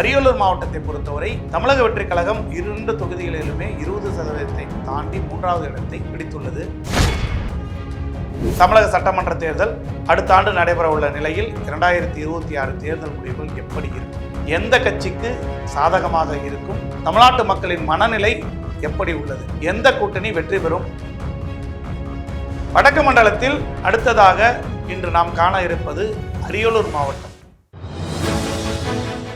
அரியலூர் மாவட்டத்தை பொறுத்தவரை தமிழக வெற்றி கழகம் இரண்டு தொகுதிகளிலுமே இருபது சதவீதத்தை தாண்டி மூன்றாவது இடத்தை பிடித்துள்ளது. தமிழக சட்டமன்ற தேர்தல் அடுத்த ஆண்டு நடைபெற உள்ள நிலையில் இரண்டாயிரத்தி இருபத்தி ஆறு தேர்தல் முடிவுகள் எப்படி இருக்கும் எந்த கட்சிக்கு சாதகமாக இருக்கும்? தமிழ்நாட்டு மக்களின் மனநிலை எப்படி உள்ளது? எந்த கூட்டணி வெற்றி பெறும்? வடக்கு மண்டலத்தில் அடுத்ததாக இன்று நாம் காண இருப்பது அரியலூர் மாவட்டம்.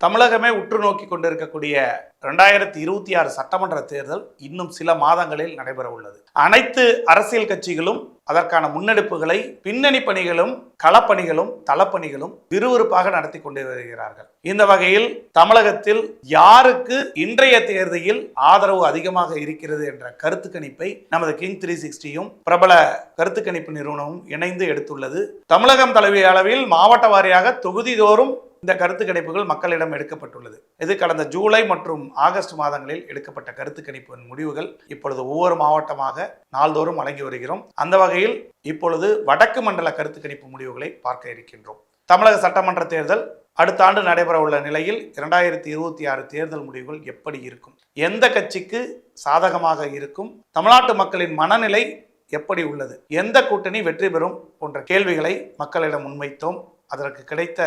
தமிழகமே உற்று நோக்கி கொண்டிருக்கக்கூடிய ரெண்டாயிரத்தி இருபத்தி ஆறு சட்டமன்ற தேர்தல் இன்னும் சில மாதங்களில் நடைபெற உள்ளது. அனைத்து அரசியல் கட்சிகளும் அதற்கான முன்னெடுப்புகளை பின்னணி பணிகளும் களப்பணிகளும் தளப்பணிகளும் விறுவிறுப்பாக நடத்தி கொண்டு வருகிறார்கள் இந்த வகையில் தமிழகத்தில் யாருக்கு இன்றைய தேர்தலில் ஆதரவு அதிகமாக இருக்கிறது என்ற கருத்து கணிப்பை நமது கிங் த்ரீ சிக்ஸ்டியும் பிரபல கருத்து கணிப்பு நிறுவனமும் இணைந்து எடுத்துள்ளது. தமிழகம் தலைவி அளவில் மாவட்ட வாரியாக தொகுதிதோறும் இந்த கருத்து கணிப்புகள் மக்களிடம் எடுக்கப்பட்டுள்ளது. இது கடந்த ஜூலை மற்றும் ஆகஸ்ட் மாதங்களில் எடுக்கப்பட்ட கருத்து கணிப்பின் முடிவுகள் இப்பொழுது ஒவ்வொரு மாவட்டமாக நாள்தோறும் வழங்கி வருகிறோம். அந்த வகையில் இப்பொழுது வடக்கு மண்டல கருத்து கணிப்பு முடிவுகளை பார்க்க இருக்கின்றோம். தமிழக சட்டமன்ற தேர்தல் அடுத்த ஆண்டு நடைபெற உள்ள நிலையில் இரண்டாயிரத்தி இருபத்தி ஆறு தேர்தல் முடிவுகள் எப்படி இருக்கும்? எந்த கட்சிக்கு சாதகமாக இருக்கும்? தமிழ்நாட்டு மக்களின் மனநிலை எப்படி உள்ளது? எந்த கூட்டணி வெற்றி பெறும்? போன்ற கேள்விகளை மக்களிடம் முன்வைத்தோம். அதற்கு கிடைத்த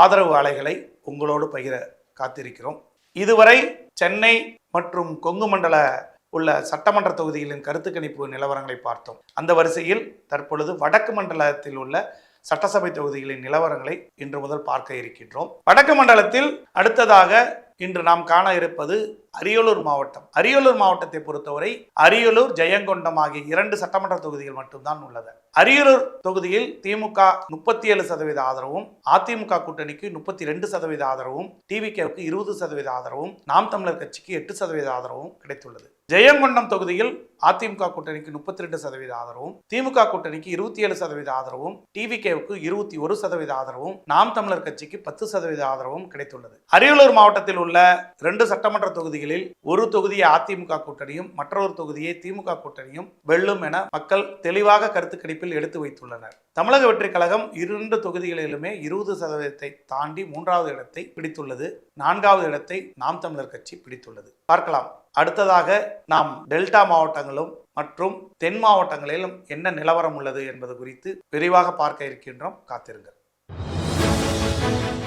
ஆதரவு அலைகளை உங்களோடு பகிர காத்திருக்கிறோம். இதுவரை சென்னை மற்றும் கொங்கு மண்டல உள்ள சட்டமன்ற தொகுதிகளின் கருத்து கணிப்பு நிலவரங்களை பார்த்தோம். அந்த வரிசையில் தற்பொழுது வடக்கு மண்டலத்தில் உள்ள சட்டசபை தொகுதிகளின் நிலவரங்களை இன்று முதல் பார்க்க இருக்கின்றோம். வடக்கு மண்டலத்தில் அடுத்ததாக இன்று நாம் காண இருப்பது அரியலூர் மாவட்டம். அரியலூர் மாவட்டத்தை பொறுத்தவரை அரியலூர் ஜெயங்கொண்டம் ஆகிய இரண்டு சட்டமன்ற தொகுதிகள் மட்டும்தான் உள்ளது. அரியலூர் தொகுதியில் திமுக முப்பத்தி ஏழு சதவீத ஆதரவும் அதிமுக கூட்டணிக்கு முப்பத்தி ரெண்டு சதவீத ஆதரவும் டிவிகேவுக்கு இருபது சதவீத ஆதரவும் நாம் தமிழர் கட்சிக்கு எட்டு சதவீத ஆதரவும் கிடைத்துள்ளது. ஜெயங்கொண்டம் தொகுதியில் அதிமுக கூட்டணிக்கு முப்பத்தி ரெண்டு சதவீத ஆதரவும் திமுக கூட்டணிக்கு இருபத்தி ஏழு சதவீத ஆதரவும் டிவிகேவுக்கு இருபத்தி ஒரு சதவீத ஆதரவும் நாம் தமிழர் கட்சிக்கு பத்து சதவீத ஆதரவும் கிடைத்துள்ளது. அரியலூர் மாவட்டத்தில் உள்ள இரண்டு சட்டமன்ற தொகுதிகளில் ஒரு தொகுதியை அதிமுக கூட்டணியும் மற்றொரு தொகுதியை திமுக கூட்டணியும் வெல்லும் என மக்கள் தெளிவாக கருத்து கணிப்பில் எடுத்து வைத்துள்ளனர். தமிழக வெற்றி கழகம் இரண்டு தொகுதிகளிலுமே இருபது சதவீதத்தை தாண்டி மூன்றாவது இடத்தை பிடித்துள்ளது. நான்காவது இடத்தை நாம் தமிழர் கட்சி பிடித்துள்ளது. பார்க்கலாம். அடுத்ததாக நாம் டெல்டா மாவட்டங்களும் மற்றும் தென் மாவட்டங்களிலும் என்ன நிலவரம் உள்ளது என்பது குறித்து விரிவாக பார்க்க இருக்கின்றோம். காத்திருங்கள்.